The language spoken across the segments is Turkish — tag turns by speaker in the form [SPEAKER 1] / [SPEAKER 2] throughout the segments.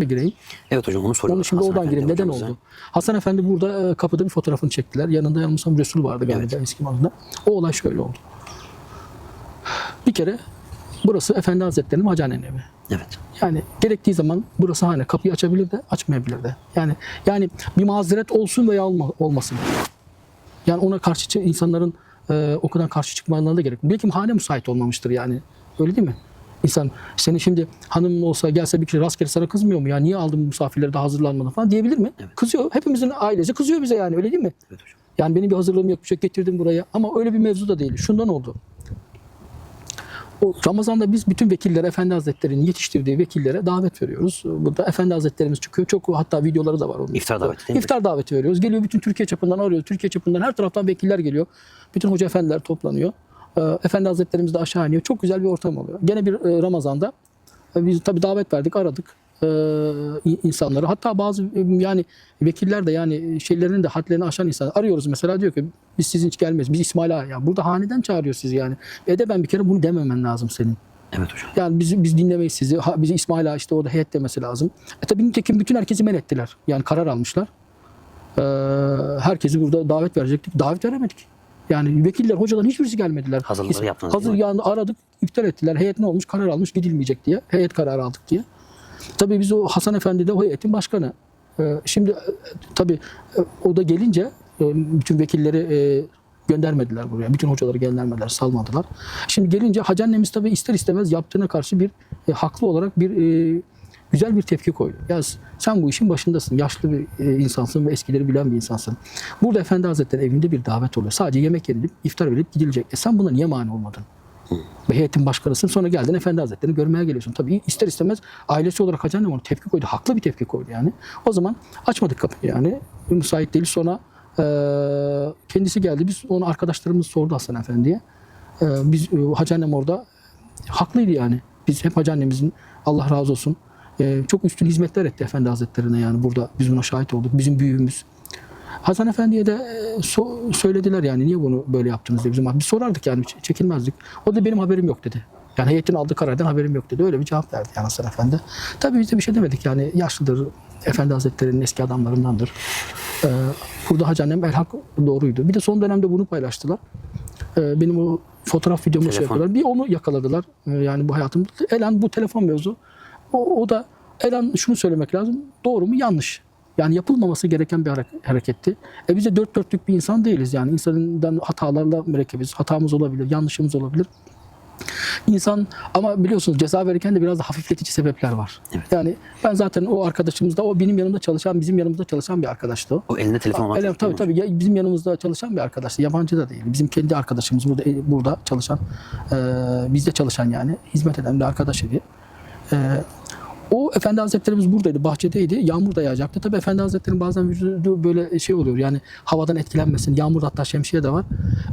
[SPEAKER 1] gireyim.
[SPEAKER 2] Evet hocam onu soruyorlar.
[SPEAKER 1] Onu şimdi
[SPEAKER 2] Hasan
[SPEAKER 1] oradan gireyim. Neden oldu? Hasan Efendi burada e, kapıda bir fotoğrafını çektiler. Yanında yanılmıyorsam Resul vardı galiba eski malında. O olay şöyle oldu. Bir kere burası Efendi Hazretleri'nin Hacane'nin evi.
[SPEAKER 2] Evet.
[SPEAKER 1] Yani gerektiği zaman burası hani kapıyı açabilir de açmayabilir de. Yani yani bir mazeret olsun veya olma, olmasın. Yani ona karşı insanların e, o kadar karşı çıkmalarına da gerek. Belki hane müsait olmamıştır yani. Öyle değil mi? İnsan senin şimdi hanımın olsa gelse bir kişi rastgele sana kızmıyor mu ya? Niye aldın bu misafirleri de hazırlanmadan falan diyebilir mi?
[SPEAKER 2] Evet.
[SPEAKER 1] Kızıyor. Hepimizin ailesi kızıyor bize yani öyle değil mi?
[SPEAKER 2] Evet hocam.
[SPEAKER 1] Yani benim bir hazırlığım yok bir şey getirdim buraya. Ama öyle bir mevzu da değil. Şundan oldu. O Ramazan'da biz bütün vekillere, Efendi Hazretleri'nin yetiştirdiği vekillere davet veriyoruz. Burada Efendi Hazretlerimiz çıkıyor. Çok hatta videoları da var onun.
[SPEAKER 2] İftar daveti değil mi?
[SPEAKER 1] İftar daveti veriyoruz. Geliyor bütün Türkiye çapından arıyoruz. Türkiye çapından her taraftan vekiller geliyor. Bütün hoca efendiler toplanıyor. Ee, Efendi Hazretlerimiz de aşağı iniyor. Çok güzel bir ortam oluyor. Gene bir e, Ramazan'da e, biz tabii davet verdik, aradık e, insanları. Hatta bazı yani vekiller de yani şeylerinin de hadlerini aşan insanlar arıyoruz mesela diyor ki biz sizin hiç gelmeyiz. Biz İsmail Ağa ya burada haneden çağırıyor sizi yani. E de ben bir kere bunu dememen lazım senin.
[SPEAKER 2] Evet hocam.
[SPEAKER 1] Yani biz, biz dinlemeyiz sizi. Ha, bizi İsmail Ağa işte orada heyet demesi lazım. E tabii nitekim bütün herkesi men ettiler. Yani karar almışlar. Ee, herkesi burada davet verecektik. Davet veremedik. Yani vekiller, hocaların hiçbirisi gelmediler.
[SPEAKER 2] Hazırlıkları
[SPEAKER 1] Hiç-
[SPEAKER 2] yaptınız
[SPEAKER 1] Hazır yani aradık, iptal ettiler. Heyet ne olmuş? Karar almış, gidilmeyecek diye. Heyet kararı aldık diye. Tabii biz o Hasan Efendi de o heyetin başkanı. Ee, şimdi e, tabii e, o da gelince e, bütün vekilleri e, göndermediler buraya. Bütün hocaları göndermediler, salmadılar. Şimdi gelince Hacı annemiz tabii ister istemez yaptığına karşı bir e, haklı olarak bir e, güzel bir tepki koydu. Ya sen bu işin başındasın. Yaşlı bir e, insansın ve eskileri bilen bir insansın. Burada Efendi Hazretleri evinde bir davet oluyor. Sadece yemek yenilip, iftar verilip gidilecek. E sen buna niye mani olmadın? Ve heyetin başkanısın. Sonra geldin Efendi Hazretleri'ni görmeye geliyorsun. Tabii ister istemez ailesi olarak Hacı Annem ona tepki koydu. Haklı bir tepki koydu yani. O zaman açmadık kapıyı yani. Müsait değil. Sonra e, kendisi geldi. Biz onu arkadaşlarımız sordu Hasan Efendi'ye. E, biz e, Hacı Annem orada haklıydı yani. Biz hep Hacı Annemizin Allah razı olsun e, çok üstün hizmetler etti Efendi Hazretlerine yani burada biz buna şahit olduk. Bizim büyüğümüz. Hasan Efendi'ye de e, so- söylediler yani niye bunu böyle yaptınız diye bizim biz sorardık yani çekinmezdik. O da benim haberim yok dedi. Yani heyetin aldığı karardan haberim yok dedi. Öyle bir cevap verdi yani Hasan Efendi. Tabii biz de bir şey demedik yani yaşlıdır. Efendi Hazretleri'nin eski adamlarındandır. Ee, burada Hacı Annem El Hak doğruydu. Bir de son dönemde bunu paylaştılar. Ee, benim o fotoğraf videomu şey yapıyorlar. Bir onu yakaladılar. Ee, yani bu hayatım. Elan bu telefon mevzu. O, o da Elan şunu söylemek lazım. Doğru mu? Yanlış. Yani yapılmaması gereken bir hare- hareketti. E biz de dört dörtlük bir insan değiliz. Yani insandan hatalarla mürekkebiz. Hatamız olabilir, yanlışımız olabilir. İnsan ama biliyorsunuz ceza verirken de biraz da hafifletici sebepler var.
[SPEAKER 2] Evet.
[SPEAKER 1] Yani ben zaten o arkadaşımız da o benim yanımda çalışan, bizim yanımızda çalışan bir arkadaştı o.
[SPEAKER 2] O elinde telefon olan.
[SPEAKER 1] Evet, tabii tabii Ya bizim yanımızda çalışan bir arkadaş. Yabancı da değil. Bizim kendi arkadaşımız burada e, burada çalışan, e, bizde çalışan yani hizmet eden bir arkadaş idi. E, o Efendi Hazretlerimiz buradaydı, bahçedeydi. Yağmur da yağacaktı. Tabii Efendi Hazretleri'nin bazen vücudu böyle şey oluyor. Yani havadan etkilenmesin. Yağmur hatta şemsiye de var.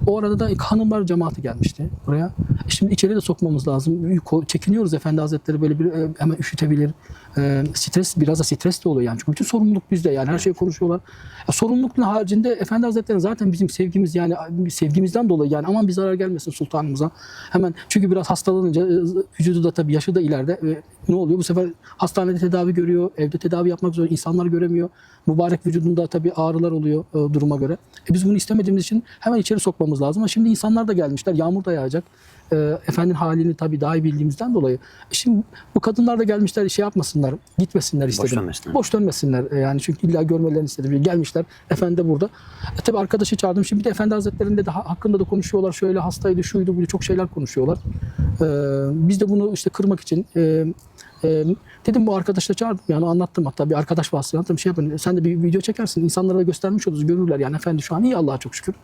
[SPEAKER 1] O arada da hanımlar cemaati gelmişti buraya. E Şimdi içeri de sokmamız lazım. Çekiniyoruz Efendi Hazretleri böyle bir e, hemen üşütebilir. E, stres biraz da stres de oluyor yani. Çünkü bütün sorumluluk bizde yani her şeyi konuşuyorlar. Ya, sorumluluğun haricinde Efendi Hazretleri zaten bizim sevgimiz yani sevgimizden dolayı yani aman bir zarar gelmesin sultanımıza. Hemen çünkü biraz hastalanınca e, vücudu da tabii yaşı da ileride ve ne oluyor bu sefer hastanede tedavi görüyor, evde tedavi yapmak zor, insanlar göremiyor. Mübarek vücudunda tabii ağrılar oluyor e, duruma göre. E, biz bunu istemediğimiz için hemen içeri sokmamız lazım. Ama şimdi insanlar da gelmişler, yağmur da yağacak. E, efendinin halini tabii daha iyi bildiğimizden dolayı. E, şimdi bu kadınlar da gelmişler şey yapmasınlar, gitmesinler istedim.
[SPEAKER 2] dönmesinler.
[SPEAKER 1] Boş dönmesinler e, yani çünkü illa görmelerini istedim. Gelmişler, efendi de burada. E, tabii arkadaşı çağırdım. Şimdi bir de efendi hazretlerinde de ha- hakkında da konuşuyorlar. Şöyle hastaydı, şuydu, buydu çok şeyler konuşuyorlar. E, biz de bunu işte kırmak için e, e, dedim bu arkadaşla çağırdım yani anlattım hatta bir arkadaş vasıtasıyla anlattım şey yapın sen de bir video çekersin insanlara da göstermiş oluruz görürler yani efendi şu an iyi Allah'a çok şükür.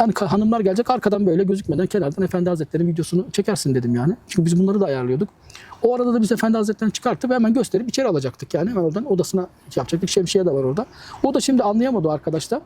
[SPEAKER 1] Yani hanımlar gelecek arkadan böyle gözükmeden kenardan efendi hazretlerinin videosunu çekersin dedim yani. Çünkü biz bunları da ayarlıyorduk. O arada da biz efendi hazretlerini çıkartıp hemen gösterip içeri alacaktık yani hemen oradan odasına şey yapacaktık. Şemsiye de var orada. O da şimdi anlayamadı o arkadaş da.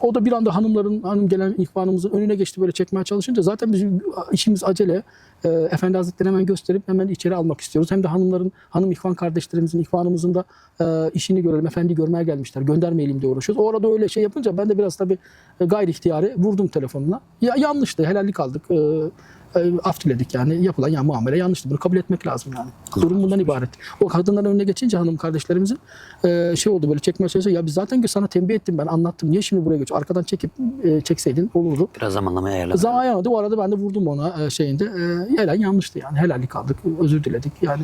[SPEAKER 1] O da bir anda hanımların, hanım gelen ihvanımızın önüne geçti böyle çekmeye çalışınca zaten bizim işimiz acele. Ee, Efendi Hazretleri hemen gösterip hemen içeri almak istiyoruz. Hem de hanımların, hanım ihvan kardeşlerimizin, ihvanımızın da e, işini görelim. Efendi görmeye gelmişler. Göndermeyelim diye uğraşıyoruz. O arada öyle şey yapınca ben de biraz tabii e, gayri ihtiyari vurdum telefonuna. Ya, yanlıştı. Helallik aldık. E, af diledik yani. Yapılan yani muamele yanlıştı. Bunu kabul etmek lazım yani. Durum bundan ibaret. O kadınların önüne geçince hanım kardeşlerimizin e, şey oldu böyle çekme süresi. Ya biz zaten sana tembih ettim ben anlattım. Niye şimdi buraya geçiyor? Arkadan çekip e, çekseydin olurdu.
[SPEAKER 2] Biraz zamanlamaya ayarladı.
[SPEAKER 1] Zamanı o arada ben de vurdum ona e, şeyinde. E, helal yanlıştı yani. Helallik aldık. Özür diledik. Yani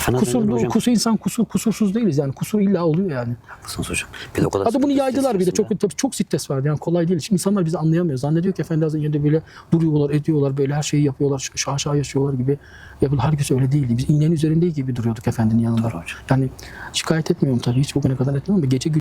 [SPEAKER 2] Efendim az önce de
[SPEAKER 1] kusur,
[SPEAKER 2] hocam.
[SPEAKER 1] kusur insan kusur kusursuz değiliz yani. Kusur illa oluyor yani.
[SPEAKER 2] Haklısınız hocam. Bir de o kadar
[SPEAKER 1] Adı bunu yaydılar bir de çok tabii çok stres vardı yani kolay değil. Şimdi insanlar bizi anlayamıyor. Zannediyor ki Efendi Hazretleri'nin yerinde böyle duruyorlar, ediyorlar, böyle her şeyi yapıyorlar, şaşa yaşıyorlar gibi yapıyorlar. Halbuki öyle değildi. Biz iğnenin üzerinde gibi duruyorduk Efendinin yanında. Yani şikayet etmiyorum tabii hiç bugüne kadar etmiyorum ama gece